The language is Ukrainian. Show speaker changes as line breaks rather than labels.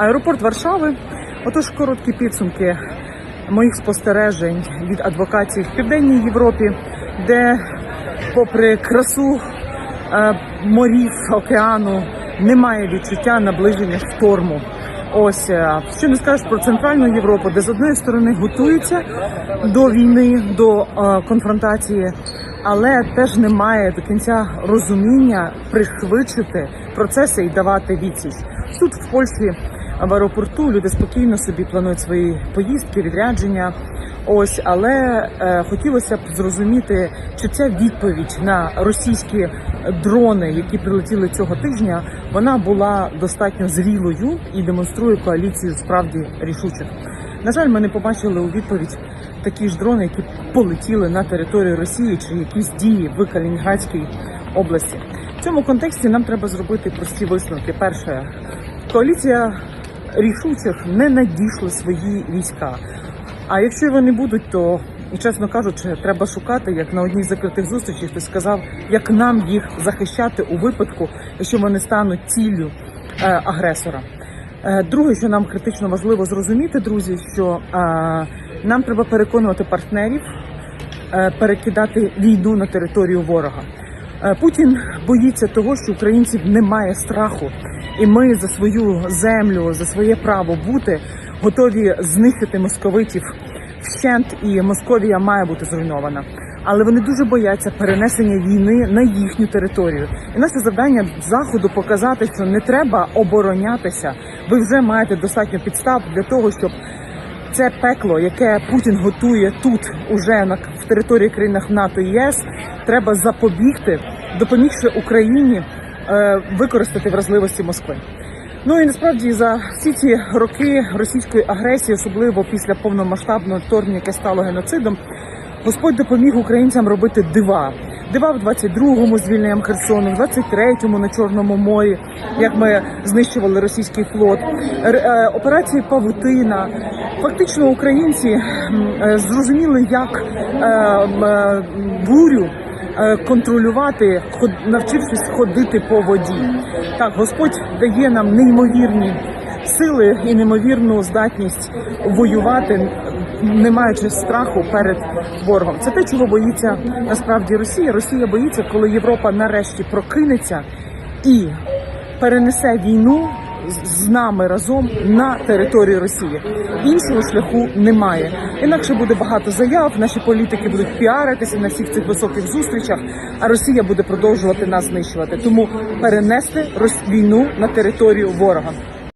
аеропорт Варшави. Отож, короткі підсумки моїх спостережень від адвокатів в Південній Європі, де, попри красу е, морів, океану, немає відчуття наближення шторму. Ось е, що не скажеш про центральну Європу, де з одної сторони готуються до війни, до е, конфронтації, але теж немає до кінця розуміння пришвидшити процеси і давати відсіч. Тут в Польщі в аеропорту люди спокійно собі планують свої поїздки, відрядження. Ось, але е, хотілося б зрозуміти, чи ця відповідь на російські дрони, які прилетіли цього тижня, вона була достатньо зрілою і демонструє коаліцію справді рішучих. На жаль, ми не побачили у відповідь такі ж дрони, які полетіли на територію Росії чи якісь дії в Калінінградській області. В цьому контексті нам треба зробити прості висновки. Перше, коаліція рішучих не надійшли свої війська. А якщо вони будуть, то чесно кажучи, треба шукати, як на одній з закритих зустрічей хтось сказав, як нам їх захищати у випадку, якщо вони стануть ціллю е, агресора. Е, Друге, що нам критично важливо зрозуміти, друзі, що е, нам треба переконувати партнерів е, перекидати війну на територію ворога. Е, Путін боїться того, що українців немає страху, і ми за свою землю, за своє право бути готові знищити московитів вщент, і Московія має бути зруйнована. Але вони дуже бояться перенесення війни на їхню територію. І наше завдання заходу показати, що не треба оборонятися. Ви вже маєте достатньо підстав для того, щоб це пекло, яке Путін готує тут, уже на в території країнах НАТО і ЄС, треба запобігти, допомігши Україні е, використати вразливості Москви. Ну і насправді за всі ці роки російської агресії, особливо після повномасштабного вторгнення, яке стало геноцидом, Господь допоміг українцям робити дива. Дива в 22-му звільненням Херсону, в 23-му на Чорному морі, як ми знищували російський флот, е, операції Павутина. Фактично українці е, зрозуміли, як е, бурю контролювати, навчившись ходити по воді. Так, Господь дає нам неймовірні сили і неймовірну здатність воювати, не маючи страху перед ворогом. Це те, чого боїться насправді Росія. Росія боїться, коли Європа нарешті прокинеться і перенесе війну з- нами разом на територію Росії. Іншого шляху немає. Інакше буде багато заяв. Наші політики будуть піаритися на всіх цих високих зустрічах, а Росія буде продовжувати нас знищувати. Тому перенести війну на територію ворога.